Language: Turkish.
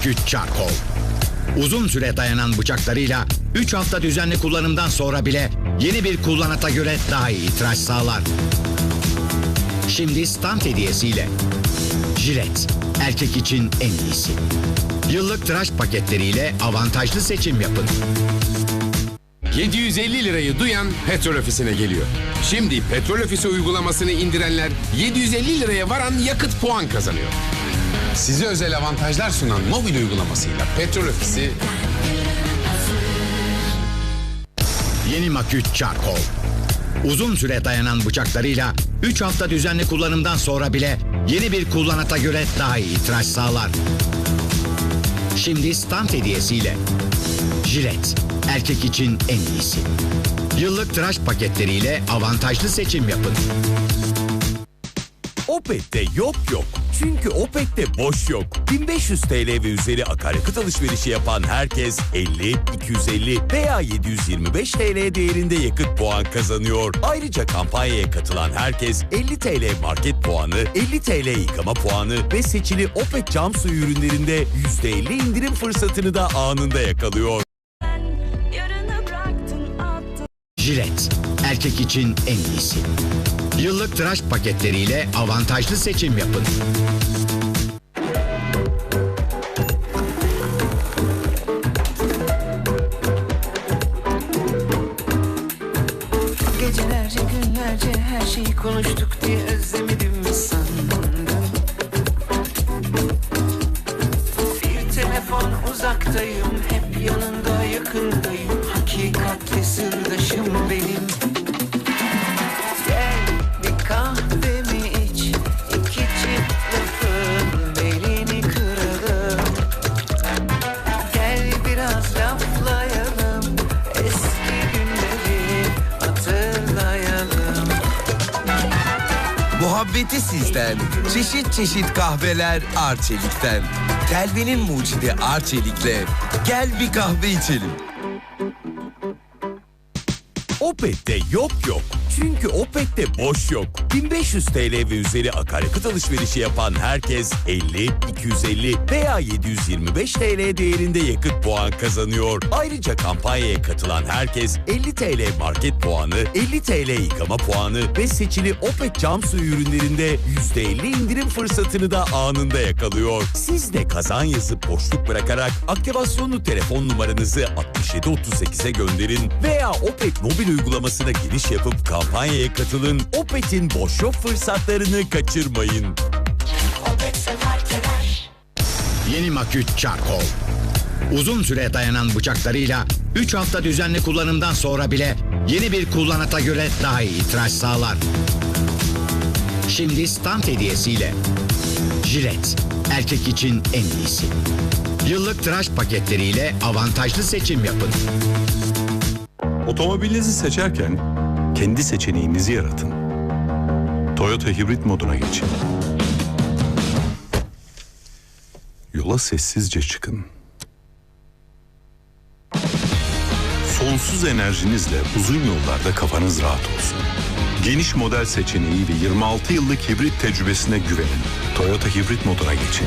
Maküt Charcoal. Uzun süre dayanan bıçaklarıyla 3 hafta düzenli kullanımdan sonra bile yeni bir kullanata göre daha iyi tıraş sağlar. Şimdi stand hediyesiyle. Jilet, erkek için en iyisi. Yıllık tıraş paketleriyle avantajlı seçim yapın. 750 lirayı duyan petrol ofisine geliyor. Şimdi petrol ofisi uygulamasını indirenler 750 liraya varan yakıt puan kazanıyor. Size özel avantajlar sunan mobil uygulamasıyla petrol ofisi Yeni Maküt Charcoal. Uzun süre dayanan bıçaklarıyla 3 hafta düzenli kullanımdan sonra bile yeni bir kullanata göre daha iyi tıraş sağlar. Şimdi stand hediyesiyle. Jilet, erkek için en iyisi. Yıllık tıraş paketleriyle avantajlı seçim yapın. Opet'te yok yok. Çünkü Opet'te boş yok. 1500 TL ve üzeri akaryakıt alışverişi yapan herkes 50, 250 veya 725 TL değerinde yakıt puan kazanıyor. Ayrıca kampanyaya katılan herkes 50 TL market puanı, 50 TL yıkama puanı ve seçili Opet cam suyu ürünlerinde %50 indirim fırsatını da anında yakalıyor. Jilet, erkek için en iyisi. Yıllık tıraş paketleriyle avantajlı seçim yapın. Gecelerce günlerce her şeyi konuştuk diye özlemedim mi sandın? Bir telefon uzaktayım hep yanında yakındayım Hakikatle sırdaşım Muhabbeti sizden. Çeşit çeşit kahveler Arçelik'ten. Telvenin mucidi Arçelik'le. Gel bir kahve içelim. Opet'te yok yok. Çünkü Opet'te boş yok. 1500 TL ve üzeri akaryakıt alışverişi yapan herkes 50, 250 veya 725 TL değerinde yakıt puan kazanıyor. Ayrıca kampanyaya katılan herkes 50 TL market puanı, 50 TL yıkama puanı ve seçili Opet cam suyu ürünlerinde %50 indirim fırsatını da anında yakalıyor. Siz de kazan yazıp boşluk bırakarak aktivasyonlu telefon numaranızı 6738'e gönderin veya Opet mobil uygulamasına giriş yapıp kampanyaya katılın. Opet'in boş yok fırsatlarını kaçırmayın. Yeni Maküt Charcoal. Uzun süre dayanan bıçaklarıyla 3 hafta düzenli kullanımdan sonra bile yeni bir kullanata göre daha iyi tıraş sağlar. Şimdi stand hediyesiyle. Jilet, erkek için en iyisi. Yıllık tıraş paketleriyle avantajlı seçim yapın. Otomobilinizi seçerken kendi seçeneğinizi yaratın. Toyota hibrit moduna geçin. Yola sessizce çıkın. Sonsuz enerjinizle uzun yollarda kafanız rahat olsun. Geniş model seçeneği ve 26 yıllık hibrit tecrübesine güvenin. Toyota hibrit moduna geçin.